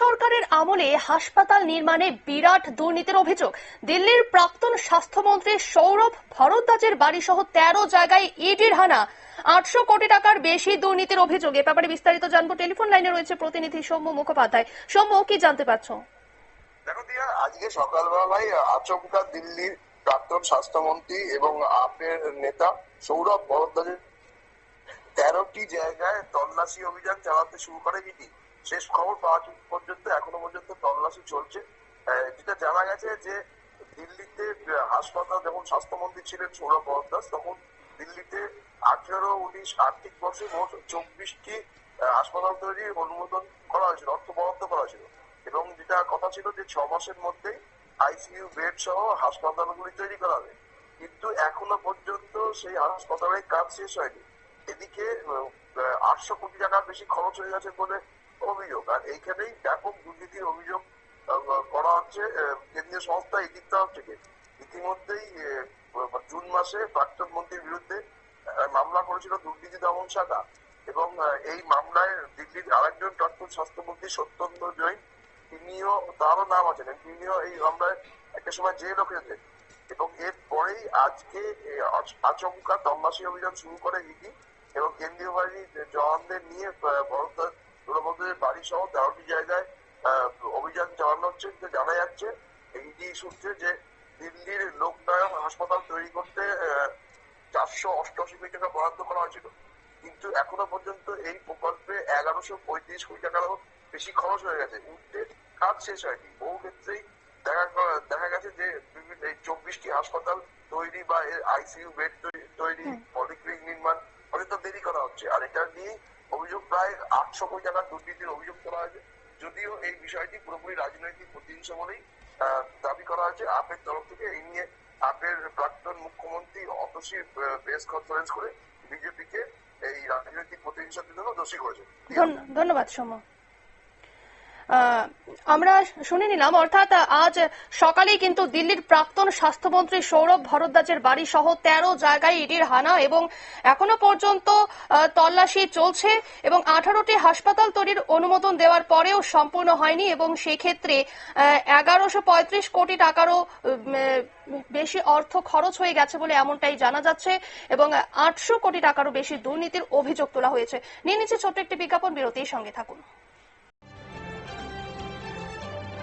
সরকারের আমলে হাসপাতাল নির্মাণে বিরাট দুর্নীতির অভিযোগ। দিল্লির প্রাক্তন স্বাস্থ্যমন্ত্রী সৌরভ ভরদ্বাজের বাড়ি সহ তেরো জায়গায় ইডির হানা। আটশো কোটি টাকার বেশি দুর্নীতির অভিযোগ। এ ব্যাপারে বিস্তারিত জানব। টেলিফোন লাইনে রয়েছে প্রতিনিধি সৌম্য মুখোপাধ্যায়। সৌম্য, কি জানতে পারছ? দেখো দিয়া, আজকে সকালবেলায় আচমকা দিল্লির প্রাক্তন স্বাস্থ্যমন্ত্রী এবং আপের নেতা সৌরভ ভরদ্বাজের তেরোটি জায়গায় তল্লাশি অভিযান চালাতে শুরু করে ইডি। শেষ খবর পাওয়া পর্যন্ত, এখনও পর্যন্ত তল্লাশি চলছে। যেটা জানা গেছে যে দিল্লিতে হাসপাতাল যখন স্বাস্থ্যমন্ত্রী ছিলেন সৌরভ ভরদ্বাজ তখন দিল্লিতে আঠেরো, উনিশ আর্থিক বর্ষে মোট চব্বিশটি হাসপাতাল তৈরির অনুমোদন করা হয়েছিল, অর্থ বরাদ্দ করা হয়েছিল। এবং যেটা কথা ছিল যে ছ মাসের মধ্যেই আইসিইউ বেড সহ হাসপাতালগুলি তৈরি করা হবে। কিন্তু এখনও পর্যন্ত সেই হাসপাতালের কাজ শেষ হয়নি। এদিকে আটশো কোটি টাকার বেশি খরচ হয়ে গেছে বলে অভিযোগ। আর এইখানেই ব্যাপক দুর্নীতির অভিযোগ করা হচ্ছে কেন্দ্রীয় সংস্থা তরফ থেকে ইতিমধ্যেই জুন মাসে প্রাক্তন মন্ত্রীর বিরুদ্ধে মামলা করেছিল দুর্নীতি দমন শাখা এবং এই মামলায় দিল্লির আরেকজন প্রাক্তন স্বাস্থ্যমন্ত্রী সত্যেন্দ্র জৈন, তিনিও, তারও নাম আছেন তিনিও এই মামলায় একটা সময় জেলও খেয়েছেন এবং এরপরেই আজকে আচমকা তল্লাশি অভিযান শুরু করে ইডি এবং কেন্দ্রীয় বাহিনীর জওয়ানদের নিয়ে বাড়ি সহ তেরোটি জায়গায় অভিযান চালানো হচ্ছে জানা যাচ্ছে ইডি সূত্রে যে দিল্লির লোকনায়ক হাসপাতাল তৈরি করতে চারশো অষ্টআশি কোটি টাকা বরাদ্দ করা হয়েছিল। কিন্তু এখনও পর্যন্ত এই প্রকল্পে এগারোশো পঁয়ত্রিশ কোটি টাকারও বেশি খরচ হয়ে গেছে। উঠতে কাজ শেষ হয়নি। বহু ক্ষেত্রেই দেখা দেখা গেছে যে বিভিন্ন এই চব্বিশটি হাসপাতাল তৈরি বা আইসিইউ বেড তৈরি পলিক্লিনিক নির্মাণ অনেকটা দেরি করা হচ্ছে। আর এটা নিয়ে অভিযোগ প্রায় আটশো কোটি টাকার দুর্নীতির অভিযোগ করা হয়েছে। যদিও এই বিষয়টি পুরোপুরি রাজনৈতিক প্রতিহিংসা বলেই দাবি করা হয়েছে। আপের তরফ থেকে এই নিয়ে আপের প্রাক্তন মুখ্যমন্ত্রী অতসী প্রেস কনফারেন্স করে বিজেপিকে এই রাজনৈতিক প্রতিহিংসার জন্য দোষী করেছে। ধন্যবাদ, সৌম্য। আমরা শুনে নিলাম, অর্থাৎ আজ সকালেই কিন্তু দিল্লির প্রাক্তন স্বাস্থ্যমন্ত্রী সৌরভ ভরদ্বাজের বাড়ি সহ তেরো জায়গায় ইডির হানা এবং এখনও পর্যন্ত তল্লাশি চলছে এবং আঠারোটি হাসপাতাল তৈরির অনুমোদন দেওয়ার পরেও সম্পূর্ণ হয়নি এবং সেক্ষেত্রে এগারোশো পঁয়ত্রিশ কোটি টাকারও বেশি অর্থ খরচ হয়ে গেছে বলে এমনটাই জানা যাচ্ছে এবং আটশো কোটি টাকারও বেশি দুর্নীতির অভিযোগ তোলা হয়েছে। নিয়ে নিচ্ছে ছোট্ট একটি বিজ্ঞাপন, বিরতির সঙ্গে থাকুন।